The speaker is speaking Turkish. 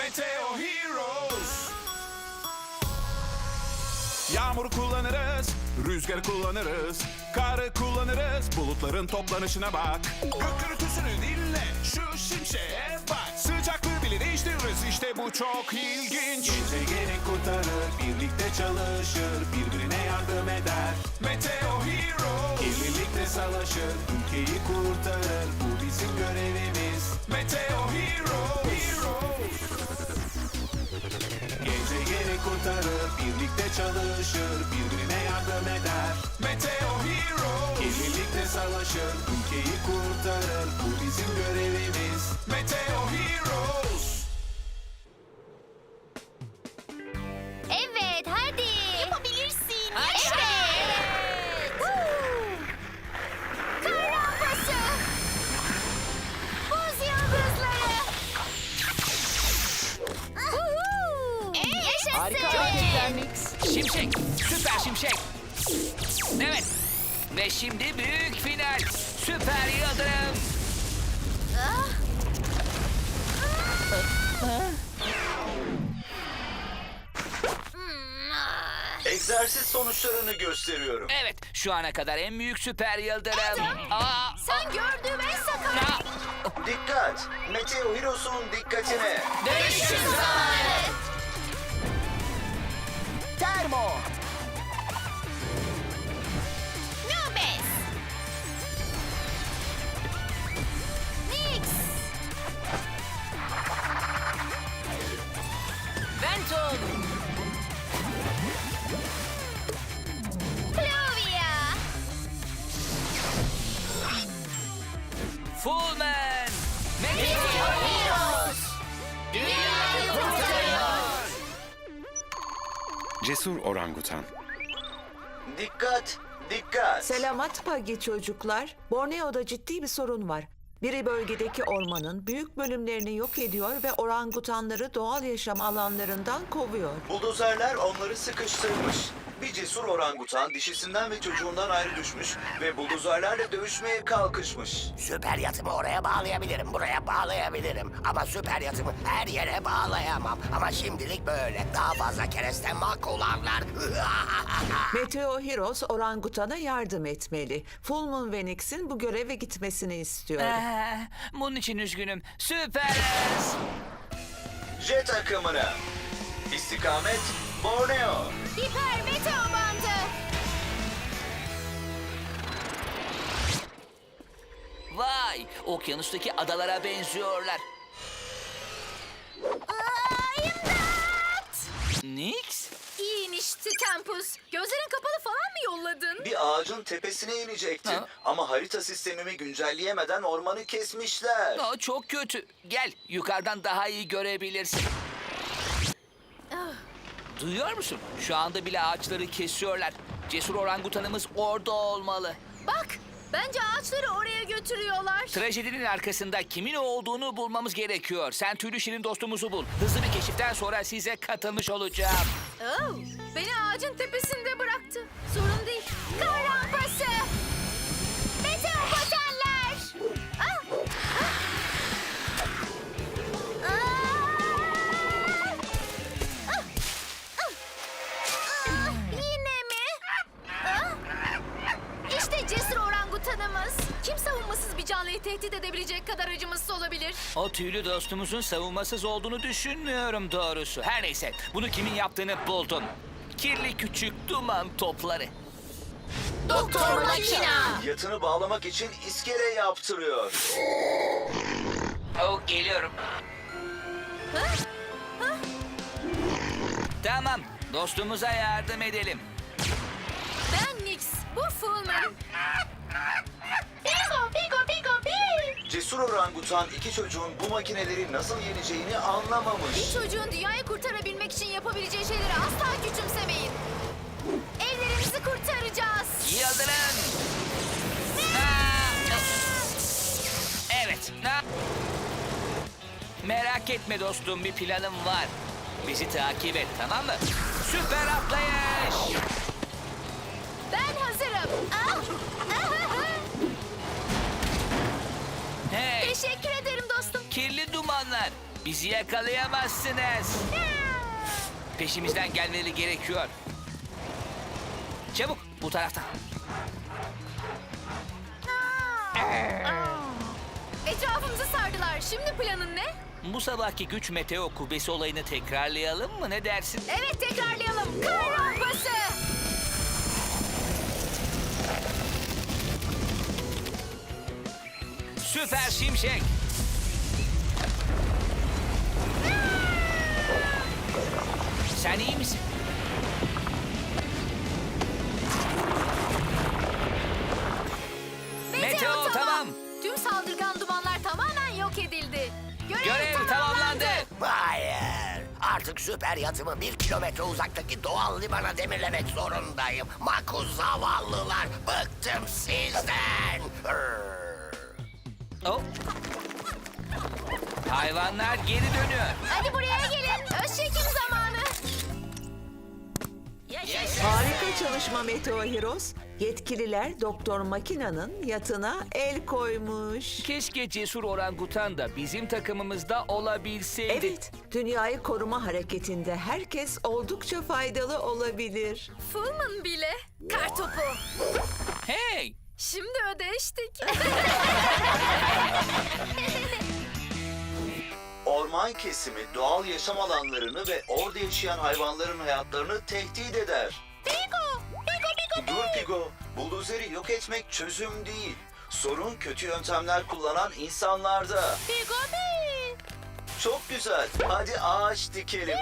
Meteo Heroes Yağmuru kullanırız, rüzgarı kullanırız, karı kullanırız, bulutların toplanışına bak. Gök gürültüsünü dinle, şu şimşeğe bak. Sıcaklığı bile değiştiririz, işte bu çok ilginç. Gezegeni kurtarır, birlikte çalışır, birbirine yardım eder. Meteo Heroes. Birlikte savaşır, ülkeyi kurtarır, bu çalışır, birbirine yardım eder. Meteo Heroes. Birlikte savaşır, ülkeyi kurtarır, bu bizim görevimiz. Meteo Heroes. Şimşek. Evet. Ve şimdi büyük final. Süper yıldırım. Egzersiz sonuçlarını gösteriyorum. Evet, şu ana kadar en büyük süper yıldırım. Aa, Sen gördüğüm en sakat. aa, Dikkat! Meteo Heroes'un dikkatine. dönüşüm zamanı. Venton. Pluvia. Fullman. Meteo Heroes. Dünyayı kurtarıyor. Cesur orangutan. Dikkat! Dikkat! Selamat Pagi çocuklar. Borneo'da ciddi bir sorun var. Biri bölgedeki ormanın büyük bölümlerini yok ediyor ve orangutanları doğal yaşam alanlarından kovuyor. Buldozerler onları sıkıştırmış. Bir cesur orangutan dişisinden ve çocuğundan ayrı düşmüş ve buldozerlerle dövüşmeye kalkışmış. Süper yatımı oraya bağlayabilirim, buraya bağlayabilirim. Ama süper yatımı her yere bağlayamam. Ama şimdilik böyle. Daha fazla kereste makularlar. Meteo Heroes orangutana yardım etmeli. Full Moon ve Nix'in bu göreve gitmesini istiyor. Ee, bunun için üzgünüm. Süperiz. Jet akımına. İstikamet Borneo. Hiper meteo bandı. Vay, okyanustaki adalara benziyorlar. İnişti Tempus. Gözlerin kapalı falan mı yolladın? Bir ağacın tepesine inecektim Ha? ama harita sistemimi güncelleyemeden ormanı kesmişler. Aa, çok kötü. Gel, yukarıdan daha iyi görebilirsin. Duyuyor musun? Şu anda bile ağaçları kesiyorlar. Cesur orangutanımız orada olmalı. Bak, bence ağaçları oraya götürüyorlar. Trajedinin arkasında kimin olduğunu bulmamız gerekiyor. Sen tüylü şirin dostumuzu bul. Hızlı bir keşiften sonra size katılmış olacağım. Oh, beni ağacın tepesinde bıraktı. Sorun değil. Kar tehdit edebilecek kadar acımasız olabilir? O tüylü dostumuzun savunmasız olduğunu düşünmüyorum doğrusu. Her neyse, bunu kimin yaptığını buldum. Kirli küçük duman topları. Doktor Makina. Yatını bağlamak için iskele yaptırıyor. Oh, geliyorum. Tamam, dostumuza yardım edelim. Cesur orangutan iki çocuğun bu makineleri nasıl yeneceğini anlamamış. Bir çocuğun dünyayı kurtarabilmek için yapabileceği şeyleri asla küçümsemeyin. Evlerimizi kurtaracağız. Yıldırın! Aa! Evet. Aa! Merak etme dostum, bir planım var. Bizi takip et, tamam mı? Süper atlayış! Ben hazırım. Ah! Ah! Bizi yakalayamazsınız. Peşimizden gelmeleri gerekiyor. Çabuk bu taraftan. Etrafımızı sardılar. Şimdi planın ne? Bu sabahki güç meteo kubbesi olayını tekrarlayalım mı? Ne dersin? Evet tekrarlayalım. Kar rampası. Süper şimşek. Sen iyi misin? Meteo tamam. Tüm saldırgan dumanlar tamamen yok edildi. Görev, Görev tamamlandı. Hayır. Artık süper yatımı bir kilometre uzaktaki doğal limana demirlemek zorundayım. Makuz zavallılar. Bıktım sizden. Rrr. Oh. Hayvanlar geri dönüyor. Hadi buraya gelin. Öz. Harika çalışma Meteo Heroes. Yetkililer Doktor Makina'nın yatına el koymuş. Keşke cesur orangutan da bizim takımımızda olabilseydi. Evet, dünyayı koruma hareketinde herkes oldukça faydalı olabilir. Fulman bile. Kar topu. Hey! Şimdi ödeştik. Orman kesimi doğal yaşam alanlarını ve orada yaşayan hayvanların hayatlarını tehdit eder. Pigo. Pigo pigo Dur Pigo, buldozeri yok etmek çözüm değil. Sorun kötü yöntemler kullanan insanlarda. pigo pi. Çok güzel. Hadi ağaç dikelim.